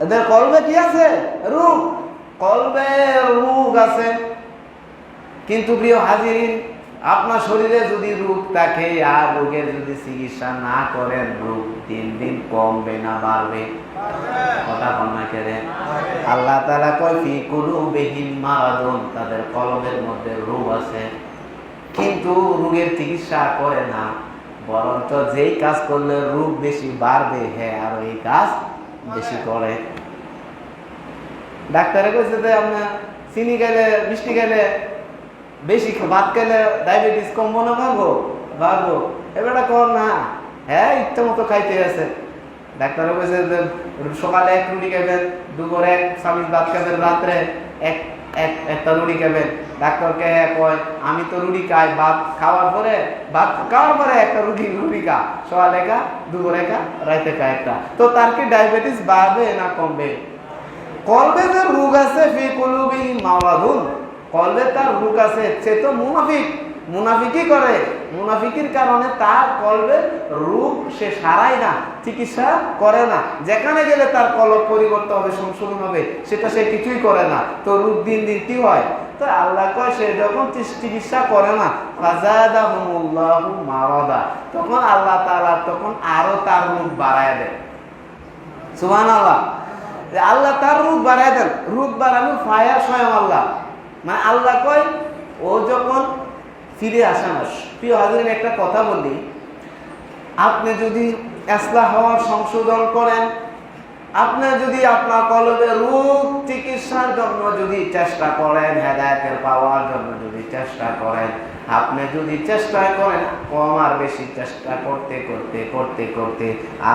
এদের কলবে কি আছে? রোগ। কলবে রোগ আছে। কিন্তু প্রিয় হাজিরিন, আপনার শরীরে যদি রোগ থাকে আর রোগের যদি চিকিৎসা না করেন, রোগ দিন দিন কমবে না, বাড়বে। কথা কন্যা কেড়ে আল্লাহ তালা কয়, ফি কুলুবিহিম মারাদুন। তাদের কলবের মধ্যে রোগ আছে। কিন্তু রোগের চিকিৎসা করে না। বরঞ্চ যেই কাজ করলে রোগ বেশি বাড়বে হ্যাঁ আর এই কাজ বেশি করে। ডাক্তারে কইছে যে আপনার চিনি খেলে মিষ্টি খেলে বেশি ভাত খেলে ডায়াবেটিস কমবো না ভাগো ভাগো এবারটা কর না। হ্যাঁ ইচ্ছে মতো খাইতে আছে। ডাক্তার কইছে সকালে এক রুটি খাবেন দুপুরে এক চামিচ ভাত খাবেন রাত্রে এক এক একটা রুটি খাবেন। ডাক্তারকে কয়, আমি তো খাই, ভাত খাওয়ার পরে, ভাত খাওয়ার পরে একটা রুটি খা। সকালে খা একটা। তো তার কি ডায়াবেটিস বাড়বে না কমবে? কলবে যে রোগ আছে, ফি কুলুবি কলবে তার রোগ আছে, সে তো মুনাফিক। মুনাফিকি করে। মুনাফিকির কারণে তার কলবে রোগ সে সারায় না, চিকিৎসা করে না। যেখানে গেলে তার কলব পরিবর্তন হবে, সংশোধন হবে, সেটা সে কিছুই করে না। তো রোগ দিন দিন কি হয়? তো আল্লাহ কয়, সে যখন চিকিৎসা করে না মারাদা। তখন আল্লাহ তাআলা তখন আরও তার রোগ বাড়ায় দেয় সুবহানাল্লাহ। যে আল্লাহ তার রূপ বাড়ায় দেন। রূপ বাড়ানো ফায়া স্বয়ং আল্লাহ। মানে আল্লাহ কয়, ও যখন ফিরে আসে না, প্রিয় হাজির একটা কথা বলি। আপনি যদি এসলাহ হওয়ার সংশোধন করেন, আপনি যদি আপনার কলবে রোগ চিকিৎসার জন্য যদি চেষ্টা করেন, হেদায়তের পাওয়ার জন্য যদি চেষ্টা করেন, আপনি যদি চেষ্টা করেন, কম আর বেশি চেষ্টা করতে করতে করতে করতে,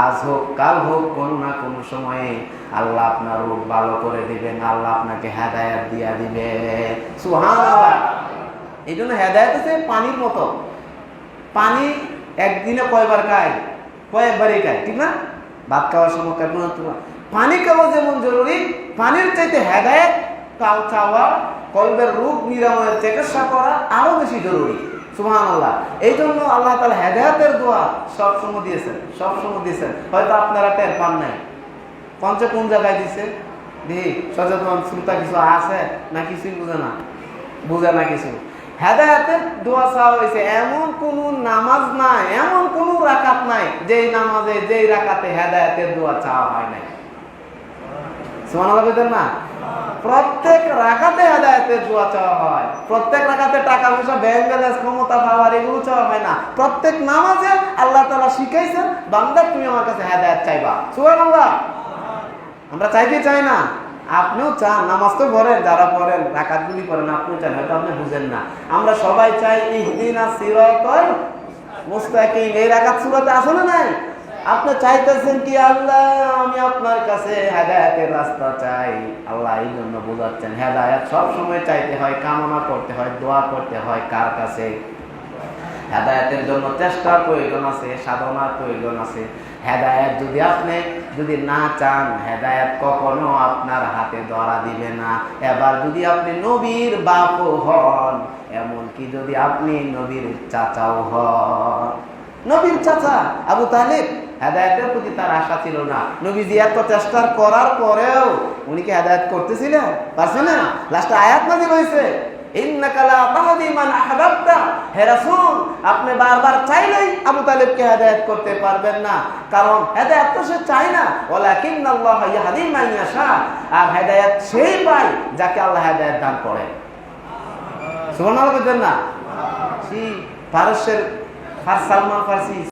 আজ হোক, কাল হোক, কোনো না কোনো সময়ে আল্লাহ আপনার রোগ ভালো করে দিবেন, আল্লাহ আপনাকে হেদায়াত দিয়া দিবে। সুহান এই জন্য হেদায়ত পানির মতো। পানি একদিনে কয়বার খায়? কয়েকবারই খায়, ঠিক না? ভাত খাওয়ার সময় কেমন পানি খাওয়া যেমন জরুরি, পানির চাইতে হেদায়ত কাউ চাওয়া, কলবের রোগ নিরাময়ের চিকিৎসা করা আরও বেশি জরুরি। সুহান আল্লাহ এই জন্য আল্লাহ তালা হেদায়তের দোয়া সব সময় দিয়েছেন, সব সময় দিয়েছেন। হয়তো আপনারা টের পান নাই। পঞ্চে কোন জায়গায় দিছে? দেখি সচেতন, শ্রোতা কিছু আছে? না কিছুই বুঝে না। বুঝে না কিছু। হেদায়াতের দোয়া চাওয়া হয়েছে। এমন কোন নামাজ নাই, এমন কোন রাকাত নাই, যেই নামাজে, যেই রাকাতে হেদায়াতের দোয়া চাওয়া হয় নাই। সুবহানাল্লাহ না? প্রত্যেক রাকাতে হেদায়েতের দোয়া চাওয়া হয়। প্রত্যেক রাকাতে টাকা পয়সা ব্যাংক ব্যালেন্স ক্ষমতা পাওয়ার এগুলো চাওয়া হয় না। প্রত্যেক নামাজে আল্লাহ তাআলা শিখাইছেন, বান্দা তুমি আমার কাছে হেদায়েত চাইবা। সুবহানাল্লাহ। আমরা চাইতে চাই না। আপনিও চান, নামাজ তো পড়েন, যারা পড়েন, রাকাতগুলি পড়েন, আপনিও চান, হয়তো আপনি বুঝেন না। আমরা সবাই চাই ইহদিনা সিরাতাল এই রাকাত সূরাতে আছে নাই? আপনি চাইতেছেন কি, আল্লাহ, আমি আপনার কাছে হেদায়েতের রাস্তা চাই। আল্লাহ, এই জন্য বোঝাচ্ছেন, হেদায়েত সব সময় চাইতে হয়, কামনা করতে হয়, দোয়া করতে হয় কার কাছে? হেদায়েতের জন্য চেষ্টার প্রয়োজন আছে, সাধনার প্রয়োজন আছে। হেদায়েত যদি আপনি যদি না চান, হেদায়েত কখনো আপনার হাতে ধরা দিবে না। এবার যদি আপনি নবীর বাপও হন, এমনকি যদি আপনি নবীর চাচাও হন। নবীর চাচা আবু তালিব, হেদায়তের প্রতি তার আশা ছিল না। নবীজি এত চেষ্টার করার পরেও উনি কি হেদায়ত করতেছিলেন? পারছে না? লাস্টে আয়াত নাজিল হয়েছে। আপনি বারবার চাইলেই আবু তালেবকে হেদায়েত করতে পারবেন না। কারণ হেদায়েত তো সে চায় না। আর হেদায়েত সেই পায় যাকে আল্লাহ হেদায়েত দান করেন। সুবহানাল্লাহ বলছেন না? পারস্যের সালমান ফার্সি।